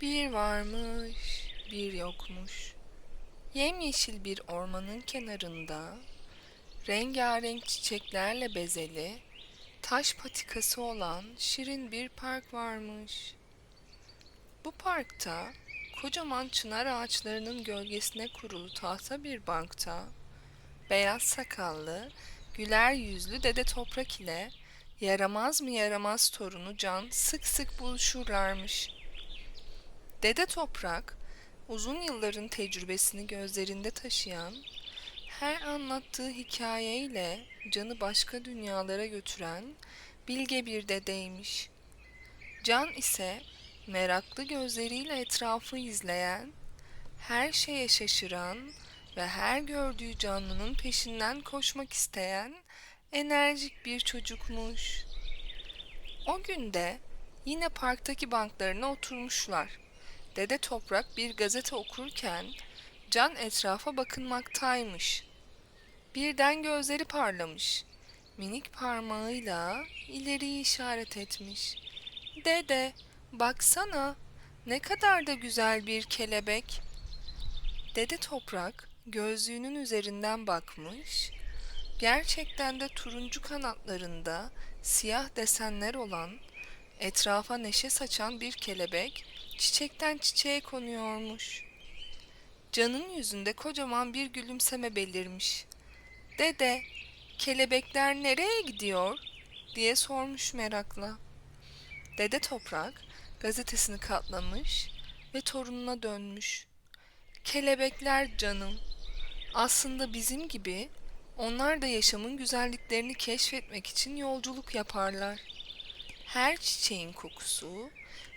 Bir varmış, bir yokmuş. Yemyeşil bir ormanın kenarında, rengarenk çiçeklerle bezeli, taş patikası olan şirin bir park varmış. Bu parkta, kocaman çınar ağaçlarının gölgesine kurulu tahta bir bankta, beyaz sakallı, güler yüzlü dede toprak ile yaramaz mı yaramaz torunu Can sık sık buluşurlarmış. Dede Toprak, uzun yılların tecrübesini gözlerinde taşıyan, her anlattığı hikayeyle Can'ı başka dünyalara götüren bilge bir dedeymiş. Can ise meraklı gözleriyle etrafı izleyen, her şeye şaşıran ve her gördüğü canlının peşinden koşmak isteyen enerjik bir çocukmuş. O günde yine parktaki banklarına oturmuşlar. Dede Toprak bir gazete okurken Can etrafa bakınmaktaymış. Birden gözleri parlamış. Minik parmağıyla ileriyi işaret etmiş. Dede, baksana, ne kadar da güzel bir kelebek. Dede Toprak gözlüğünün üzerinden bakmış. Gerçekten de turuncu kanatlarında siyah desenler olan, etrafa neşe saçan bir kelebek çiçekten çiçeğe konuyormuş. Can'ın yüzünde kocaman bir gülümseme belirmiş. Dede, kelebekler nereye gidiyor? diye sormuş merakla. Dede Toprak gazetesini katlamış ve torununa dönmüş. Kelebekler canım. Aslında bizim gibi onlar da yaşamın güzelliklerini keşfetmek için yolculuk yaparlar. Her çiçeğin kokusu,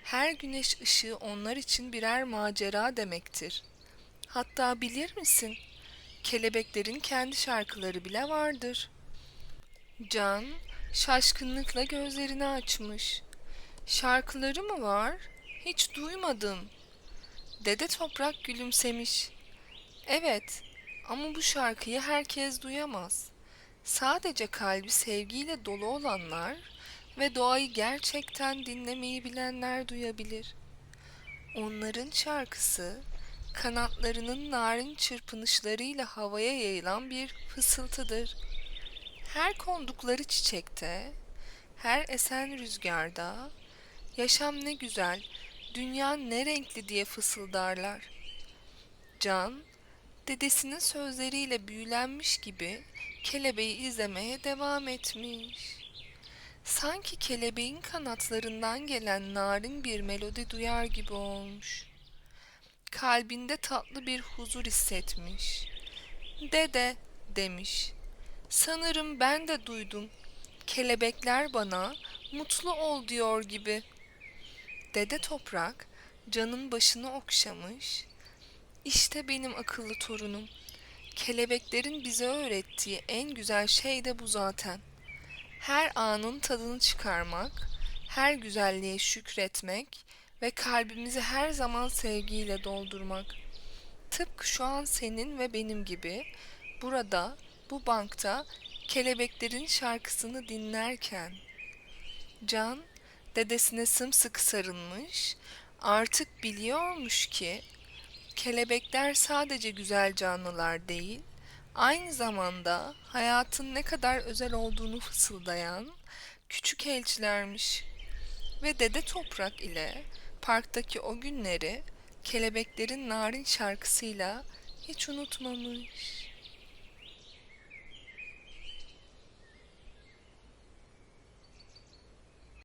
her güneş ışığı onlar için birer macera demektir. Hatta bilir misin? Kelebeklerin kendi şarkıları bile vardır. Can şaşkınlıkla gözlerini açmış. Şarkıları mı var? Hiç duymadım. Dede Toprak gülümsemiş. Evet, ama bu şarkıyı herkes duyamaz. Sadece kalbi sevgiyle dolu olanlar ve doğayı gerçekten dinlemeyi bilenler duyabilir. Onların şarkısı kanatlarının narin çırpınışlarıyla havaya yayılan bir fısıltıdır. Her kondukları çiçekte, her esen rüzgarda, yaşam ne güzel, dünya ne renkli diye fısıldarlar. Can, dedesinin sözleriyle büyülenmiş gibi kelebeği izlemeye devam etmiş. Sanki kelebeğin kanatlarından gelen narin bir melodi duyar gibi olmuş. Kalbinde tatlı bir huzur hissetmiş. Dede demiş. Sanırım ben de duydum. Kelebekler bana mutlu ol diyor gibi. Dede toprak canın başını okşamış. İşte benim akıllı torunum. Kelebeklerin bize öğrettiği en güzel şey de bu zaten. Her anın tadını çıkarmak, her güzelliğe şükretmek ve kalbimizi her zaman sevgiyle doldurmak. Tıpkı şu an senin ve benim gibi burada, bu bankta kelebeklerin şarkısını dinlerken. Can dedesine sımsıkı sarılmış, artık biliyormuş ki kelebekler sadece güzel canlılar değil, aynı zamanda hayatın ne kadar özel olduğunu fısıldayan küçük elçilermiş. Ve Dede Toprak ile parktaki o günleri kelebeklerin narin şarkısıyla hiç unutmamış.